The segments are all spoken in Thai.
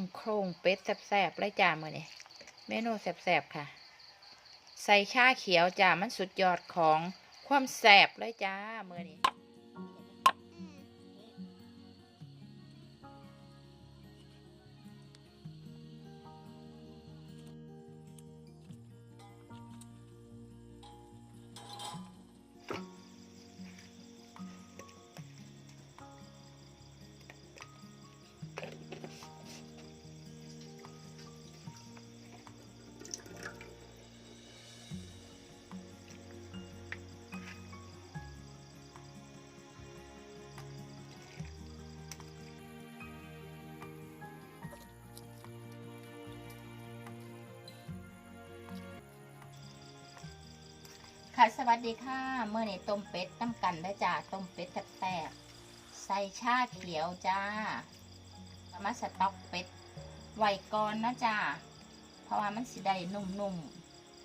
มโครงเป็ดแสบๆไรจ้ามือนี้เมนูแสบๆค่ะ ใส่ชาเขียวจ้ามันสุดยอดของความแสบเลยจ้ามือนี้ ค่ะสวัสดีค่ะเมื่อนี้ต้มเป็ดตั้งกันได้จ้าต้มเป็ดแซ่บใส่ชาเขียวจ้ามาสต๊อกเป็ดไว้ก่อนนะจ้าเพราะว่ามันสิได้นุ่ม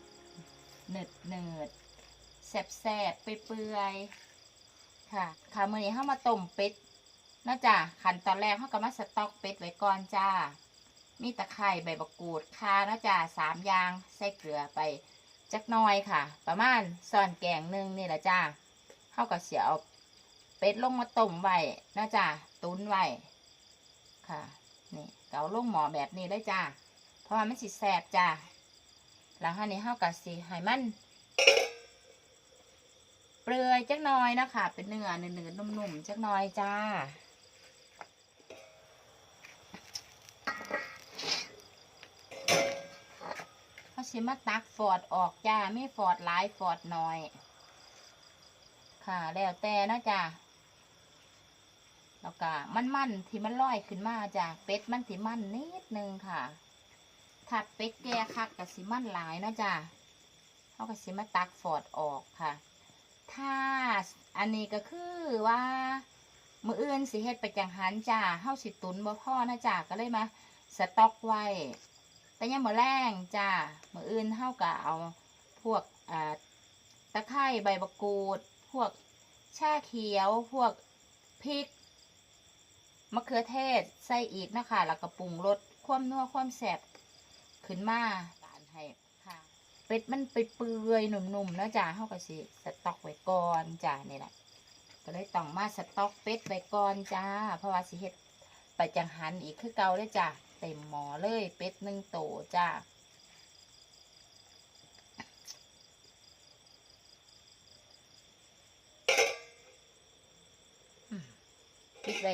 ๆเนืดเนืดๆแซ่บๆเปื่อยๆค่ะ ค่ะเมื่อนี้เข้ามาต้มเป็ดนะจ้าขั้นตอนแรกเขาก็มาสต๊อกเป็ดไว้ก่อนจ้ามีตะไคร้ใบมะกรูดข่านะจ้าสามอย่างใส่เกลือไป จักหน้อยค่ะ ประมาณซ่อนแกงหนึ่งนี่แหละจ้าเข้ากับเสียเอาเป็ดลงมาต้มไว้นะจ้าตุ้นไว้ค่ะ นี่เกาลงหมอแบบนี้ได้จ้าเพราะว่ามันสิแสบจ้าหลังจากนี้เข้ากับสีให้มันเปลือยจักหน้อยนะคะเป็นเนื้อเนื้อนุ่มๆจักหน้อยจ้า เขา สิมาตักฟอดออกจ้าไม่ฟอดหลายฟอร์ดน้อย ค่ะแล้วแต่นะจ้าแล้วก็มันมันที่มันลอยขึ้นมาจ้าเป็ดมันที่มันนิดนึงค่ะถ้าเป็ดแก่คักกับสิมันหลายนะจ้าเขาก็สิมาตักฟอดออกค่ะ ถ้าอันนี้ก็คือว่ามืออื่นสิเฮ็ดไปจังหันจ้าเฮาสิตุนบ่พ่อนะจ้าก็เลยมาสต็อกไว้ แต่ยังมือแรงจ้ามืออื่นเท่ากับเอาพวกอ่าตะไคร้ใบมะกรูด พวกชาเขียว พวกพริกมะเขือเทศใส่อีกนะคะแล้วก็ปรุงรสความนัวความแสบขึ้นมาตานให้ค่ะ เป็ดมันไปเปื่อยหนุ่มๆนะจ้าเท่ากับสิสต็อกไว้ก่อนจ้านี่แหละก็เลยต้องมาสต็อกเป็ดไว้ก่อนจ้า เพราะว่าสิเฮ็ดไปจังหันอีกคือเก่าเลยจ้า ต็มหมอเลยเป็ดหนึ่งโตจ้าปิดไว้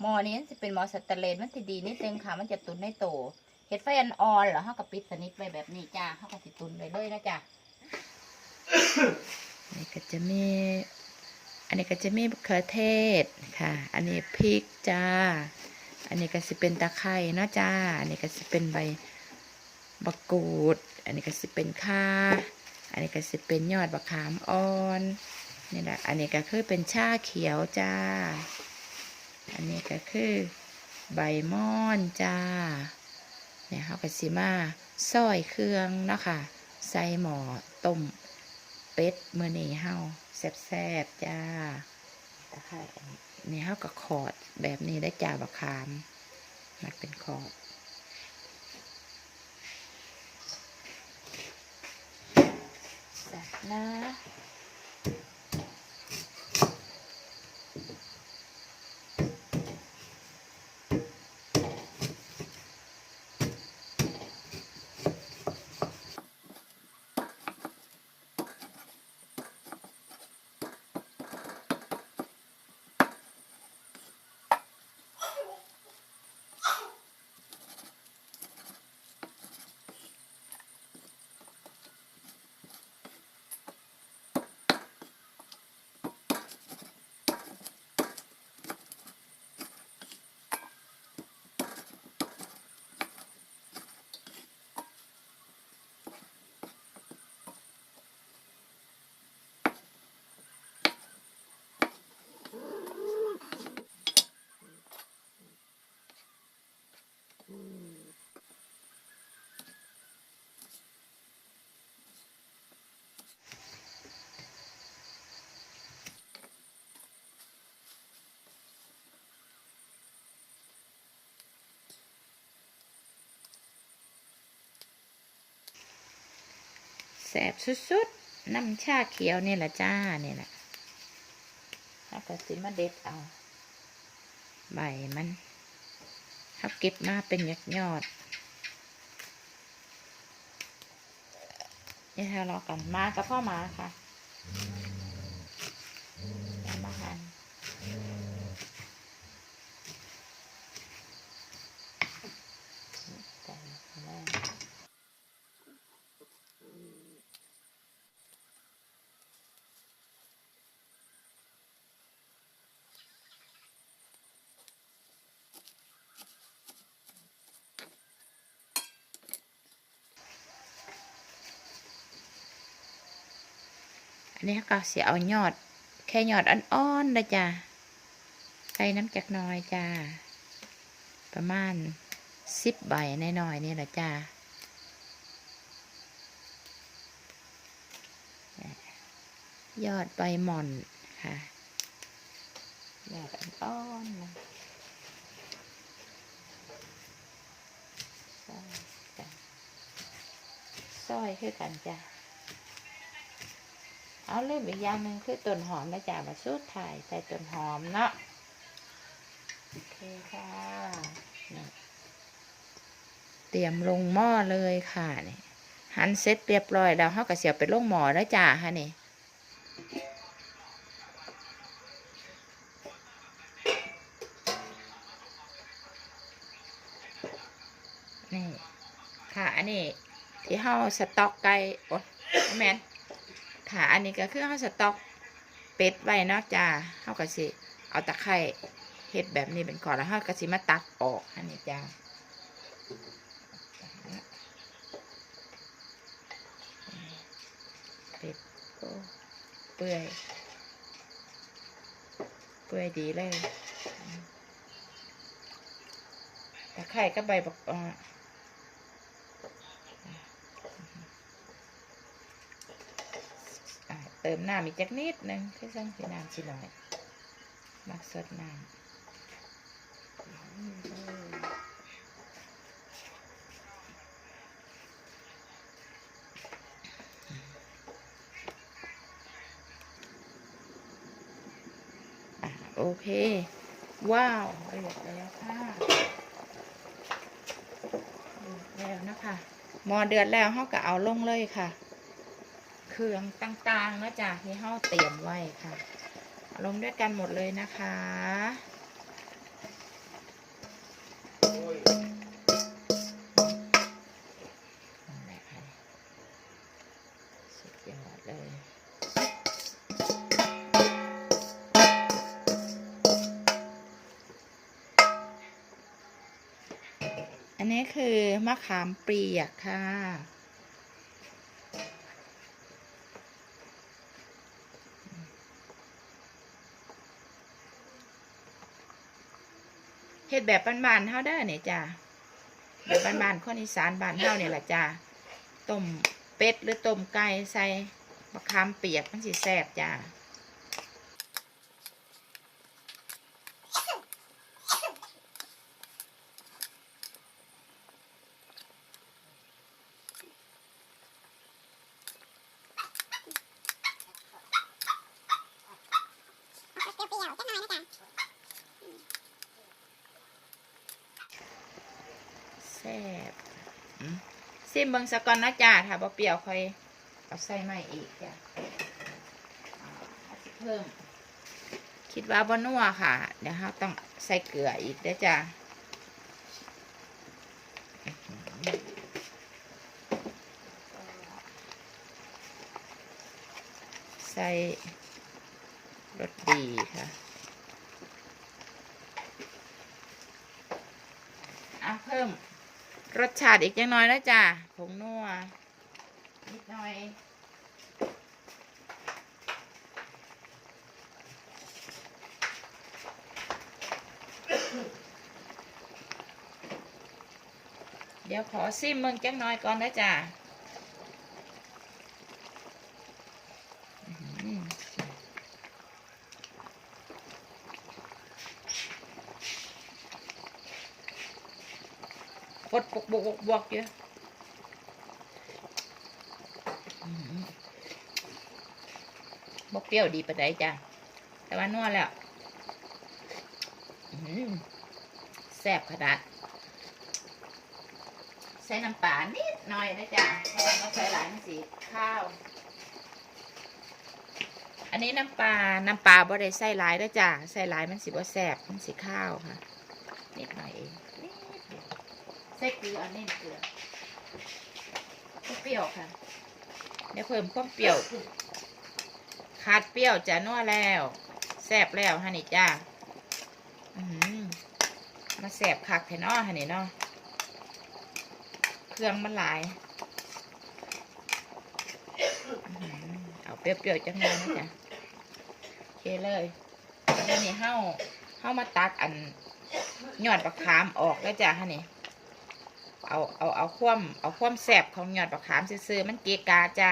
หมอนี้จะเป็นหมอสแตนเลสมันจะดีนิดนึงค่ะ มันจะตุนในโตเห็ดไฟอ่อนๆเหรอเขากับปิดสนิทไว้แบบนี้จ้าเขาก็สิตุนไว้เลยนะจ้านนี้ก็จะมีอันนี้ก็จะมีมะเขือเทศค่ะ อันนี้พริกจ้า อันนี้ก็สิเป็นตะไคร้เนาะจ้า อันนี้ก็สิเป็นใบบักกูด อันนี้ก็สิเป็นข่าอันนี้ก็สิเป็นยอดบักขามอ่อนนี่แหละ อันนี้ก็คือเป็นชาเขียวจ้า อันนี้ก็คือใบม่อนจ้า เนี่ยเขาก็สิมาซอยเครื่องเนาะค่ะ ใส่หม้อต้มเป็ดเมือนี้เฮาแซ่บๆจ้าตะไคร้อันนี้ นี่เฮาก็ขอดแบบนี้ได้จ่าบักขามมันเป็นขอดแซ่ แสบสุดๆ น้ำชาเขียวเนี่ยแหละจ้าเนี่ยแหละแล้วก็สินมาเด็ดเอา ใบมัน เขาเก็บมาเป็นยอดยอดนี่ทะรอกันมากับพ่อมาค่ะเอามาหันใส่แรง อั นนี้ก็เสียเอายอด แค่ยอดอ่อนๆนะจ้ะใส่น้ำจักน้อยจ้า ประมาณสิบใบน้อยๆนี่แหละจ้ายอดใบหม่อนค่ะยอดอ่อนๆนะซอยจ้อยคือกันจ้ะ เอาเล่มอีกอย่างหนึ่งคือต้นหอมนะจ๊ะมาสูดถ่ายใส่ต้นหอมเนาะโอเคค่ะเตรียมลงหม้อเลยค่ะนี่หั่นเสร็จเรียบร้อยแล้วเขาก็เสียบไปลงหม้อแล้วจ้าค่ะนี่นี่ค่ะอันนี้ที่เฮาสต๊อกไก่โอ้แมน ค่ะ อันนี้ก็คือเขาสต๊อกเป็ดไว้เนาะจ้าเขาก็สิเอาตะไคร่เห็ดแบบนี้เป็นก่อนแล้วเขาก็สิมาตักออกอันนี้จ้าเป็ดโอ้เปื่อย เปื่อยดีเลยตะไคร่ก็ใบบอกอ่า อะ เติมน้ำอีกจักนิดหนึงคือสั่งสีน้ำสิหน่อยมักสดน้ำอะโอเค ว้าวเดือดแล้วค่ะเดือดแล้วนะคะมอเดือดแล้วเขาก็เอาลงเลยค่ะ เครื่องต่างๆนะจ๊ะที่เฮาเตรียมไว้ค่ะลงด้วยกันหมดเลยนะคะนั่นแหละค่ะสุดยอดเลยอันนี้คือมะขามเปียกค่ะ เฮ็ดแบบบ้านๆเฮาได้อเนี่ยจ้าแบบบ้านๆคนอีสานบ้านเฮาเนี่ยแหละจ้าต้มเป็ดหรือต้มไก่ใส่มะขามเปียกมันสิแซ่บจ้าแซ่บอืมซิ มเบิงสะก่อนนะจ้าถ้าบ่เปรี้ยวค่อยเอาใส่ใหม่อีกจ้ะอ่เพิ่ม คิดว่าบ่นัวค่ะ เดี๋ยวเราต้องใส่เกลืออีกเด้จ้าใส่รสดีค่ะอะเพิ่ม รสชาติอีกยังน้อยแล้วจ้ะผงนัวนิดหน่อยเดี๋ยวขอซิมมึงจังน้อยก่อนนะจ้ะอื้อหือก ดบวกบวกบวกบวกเยอะบกเปรี้ยวดีปานใดจ้ะแต่ว่านวแล้วอื้อหือแซ่บขนาดใส่น้ำปลานิดหน่อยนะจ๊ะเพราะว่าใส่หลายมันสีข้าว อันนี้น้ำปลา น้ำปลาบ่ได้ใส่หลายนะจ๊ะใส่หลายมันสีบ่แซ่บมันสีข้าวค่ะ นิดหน่อยเอง ใส่เกลืออันนี้เกลือเปรี้ยวค่ะเดี๋ยวเพิ่มความเปรี้ยว ขาดเปรี้ยวจะนัวแล้วแซบแล้วฮะนี่จ้าอือหือมาแซบคักแท้เนาะฮะนี่เนาะเครื่องมันหลายเอาเปรี้ยวๆจังเลยนะจ๊ะโอเคเลยแล้วนี่เฮ้าเฮ้ามาตักอันยอดบักขามออกแล้วจ้ะฮะนี่ เอาเอาเอาคว่ำเอาคว่ำแสบของยอดบักขามซื่อมันเกกาจ้า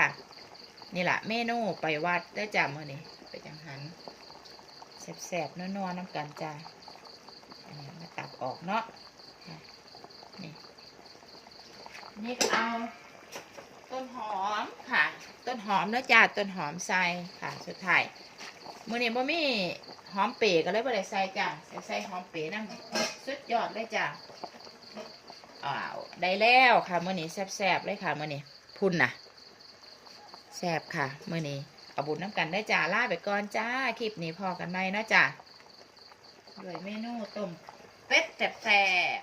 นี่แหละเมนูไปวัดได้จ้ามื่อนี้ไปจังหันแสบๆนัวๆน้ำกันจ้าอันนี้มาตักออกเนาะนี่นี่ก็เอาต้นหอมค่ะ ต้นหอมแล้วจ้าต้นหอมใส่ค่ะ สุดท้ายมื่อนี้บ่มีหอมเป๋ก็เลยบ่ได้ใส่จ้าใส่ใส่หอมเป๋นั่งสุดยอดเลยจ้า อ้าวได้แล้วค่ะมื่อนี้แซ่บๆเลยค่ะมื่อนี้พุ่นน่ะแซ่บค่ะมื่อนี้เอาบุญน้ำกันได้จ้าล่าไปก่อนจ้าคลิปนี้พอกันไหมนะจ้าด้วยเมนูต้มเป็ดแซ่บ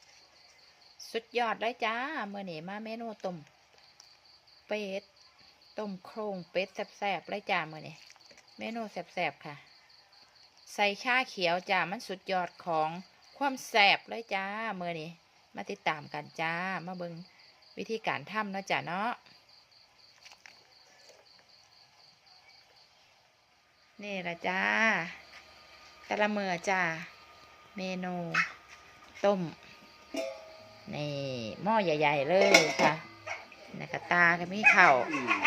ๆสุดยอดเลยจ้าเมื่อนี้มาเมนูต้มเป็ดต้มโครงเป็ดแซ่บๆเลยจ้าเมื่อนี้เมนูแซ่บๆค่ะ ใส่ชาเขียวจ้ามันสุดยอดของ ความแสบเลยจ้าเมื่อนี้มาติดตามกันจ้า มาเบิงวิธีการทำเนาะจ้าเนาะนี่ละจ้าแต่ละเมื่อจ้า เมนู ต้ม นี่หม้อใหญ่ ๆ เลยค่ะนักตาก็มีเข่า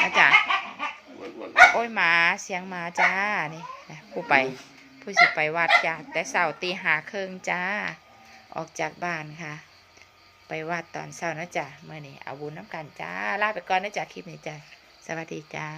นะจ้าโอ้ยหมาเสียงหมาจ้า นี่นะผู้ไป ผู้สิไปวัดจ้าแต่เสาร์ตีหาครึ่งจ้า ออกจากบ้านค่ะ ไปวัดตอนเช้านะจ๊ะเมื่อนี้เอาบุญน้ำกันจ้าลาไปก่อนนะจ๊ะคลิปนี้จ้าสวัสดีจ้า